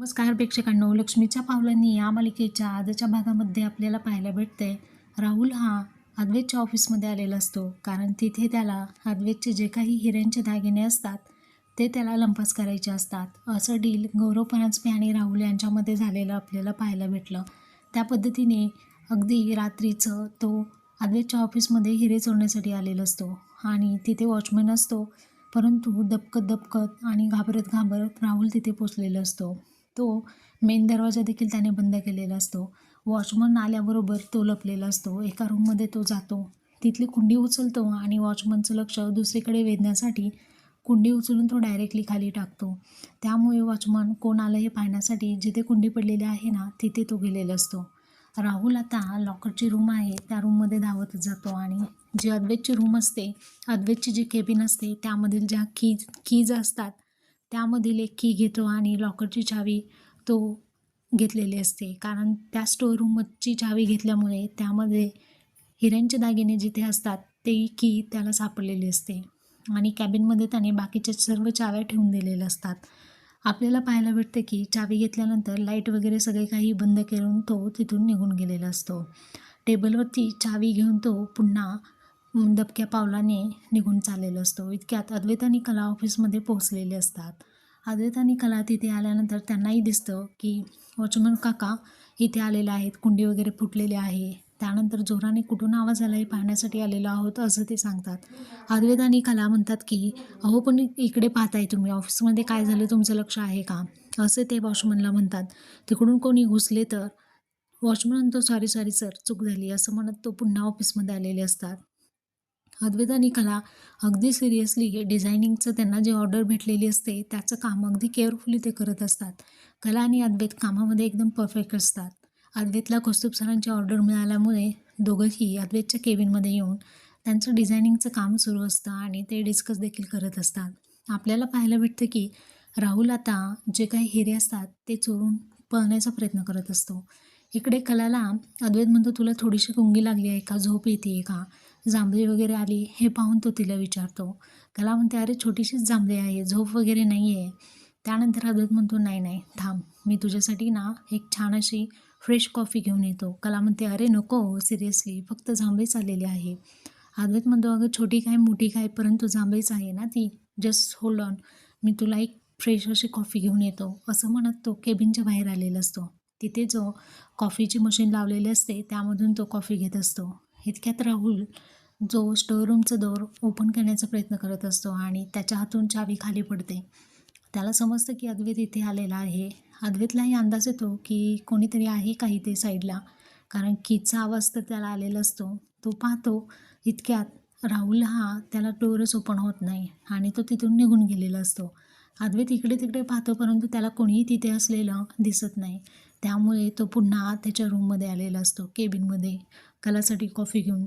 नमस्कार प्रेक्षकांनो लक्ष्मीच्या पावलांनी या मालिकेच्या आजच्या भागामध्ये आपल्याला पाहायला भेटते राहुल हा अद्वैतच्या ऑफिसमध्ये आलेला असतो. कारण तिथे त्याला अद्वैतचे जे काही हिऱ्यांचे दागिने असतात ते त्याला लंपास करायचे असतात. असं डील गौरव परांजपे आणि राहुल यांच्यामध्ये झालेलं आपल्याला पाहायला भेटलं. त्या पद्धतीने अगदी रात्रीचं तो अद्वैतच्या ऑफिसमध्ये हिरे चोरण्यासाठी आलेला असतो आणि तिथे वॉचमॅन असतो परंतु दबकत दबकत आणि घाबरत घाबरत राहुल तिथे पोचलेला असतो. तो मेन दरवाजा देखील त्याने बंद केलेला असतो. वॉचमन आल्याबरोबर तो लपलेला असतो. एका रूममध्ये तो जातो. तिथली कुंडी उचलतो आणि वॉचमनचं लक्ष दुसरीकडे वेधण्यासाठी कुंडी उचलून तो डायरेक्टली खाली टाकतो. त्यामुळे वॉचमन कोण आलं हे पाहण्यासाठी जिथे कुंडी पडलेली आहे ना तिथे तो गेलेला असतो. राहुल आता लॉकरची रूम आहे. त्या रूममध्ये धावत जातो आणि जी अद्वैतची रूम असते अद्वैतची जी केबिन असते त्यामधील ज्या कीज कीज असतात त्यामधील एक की घेतो आणि लॉकरची चावी तो घेतलेली असते. कारण त्या स्टोर रूमची चावी घेतल्यामुळे त्यामध्ये हिऱ्यांचे दागिने जिथे असतात ते की त्याला सापडलेली असते. आणि कॅबिनमध्ये त्याने बाकीच्या सर्व चाव्या ठेवून दिलेल्या असतात. आपल्याला पाहायला भेटतं की चावी घेतल्यानंतर लाइट वगैरे सगळे काही बंद करून तो तिथून निघून गेलेला असतो. टेबलवरती चावी घेऊन तो पुन्हा दबक्या पावलाने निघून चाललेला असतो. इतक्यात अद्वैत आणि कला ऑफिसमध्ये पोहोचलेले असतात. अद्वैत आणि कला तिथे आल्यानंतर त्यांनाही दिसतं की वॉचमन काका इथे आलेले आहेत कुंडी वगैरे फुटलेली आहे. त्यानंतर जोराने कुठून आवाज आला हे पाहण्यासाठी आलेलो आहोत असं ते सांगतात. अद्वैत आणि कला म्हणतात की अहो पण इकडे पाहताय तुम्ही ऑफिसमध्ये काय झालं तुमचं लक्ष आहे का? असं ते वॉचमनला म्हणतात. तिकडून कोणी घुसले तर? वॉचमन म्हणतो सॉरी सॉरी सर चूक झाली. असं म्हणत तो पुन्हा ऑफिसमध्ये आलेले असतात. अद्वैत आणि कला अगदी सिरियसली डिझायनिंगचं त्यांना जे ऑर्डर भेटलेली असते त्याचं काम अगदी केअरफुली ते करत असतात. कला आणि अद्वैत कामामध्ये एकदम परफेक्ट असतात. अद्वैतला कौस्तुभ सरांची ऑर्डर मिळाल्यामुळे दोघंही अद्वैतच्या केबिनमध्ये येऊन त्यांचं डिझायनिंगचं काम सुरू असतं आणि ते डिस्कस देखील करत असतात. आपल्याला पाहायला भेटतं की राहुल आता जे काही हिरे असतात ते चोरून पळण्याचा प्रयत्न करत असतो. इकडे कलाला अद्वैत म्हणतो तुला थोडीशी गुंगी लागली आहे का? झोप येते आहे का? जांभळी वगैरे आली हे पाहून तो तिला विचारतो. कला म्हणते अरे छोटीशीच जांभळी आहे झोप वगैरे नाही आहे त्यानंतर अद्वैत म्हणतो नाही नाही थांब मी तुझ्यासाठी ना एक छान अशी फ्रेश कॉफी घेऊन येतो. कला म्हणते अरे नको सिरियसली फक्त जांभळीच आलेली आहे. अद्वैत म्हणतो अगं छोटी काय मोठी काय परंतु जांभळीच आहे ना ती. जस्ट होल्ड ऑन मी तुला एक फ्रेश अशी कॉफी घेऊन येतो. असं म्हणत तो केबिनच्या बाहेर आलेला असतो. तिथे जो कॉफीची मशीन लावलेली असते त्यामधून तो कॉफी घेत असतो. इतक्यात राहुल जो स्टोर रूमचं दोर ओपन करण्याचा प्रयत्न करत असतो आणि त्याच्या हातून चावी खाली पडते. त्याला समजतं की अद्वैत इथे आलेला आहे. अद्वैतलाही अंदाज येतो की कोणीतरी आहे का इथे साईडला कारण कीचा आवाज तर त्याला आलेला असतो. तो पाहतो इतक्यात राहुल हा त्याला डोरच ओपन होत नाही आणि तो तिथून निघून गेलेला असतो. अद्वैत इकडे तिकडे पाहतो परंतु त्याला कोणीही तिथे असलेलं दिसत नाही. त्यामुळे तो पुन्हा त्याच्या रूममध्ये आलेला असतो केबिनमध्ये कलासाठी कॉफी घेऊन.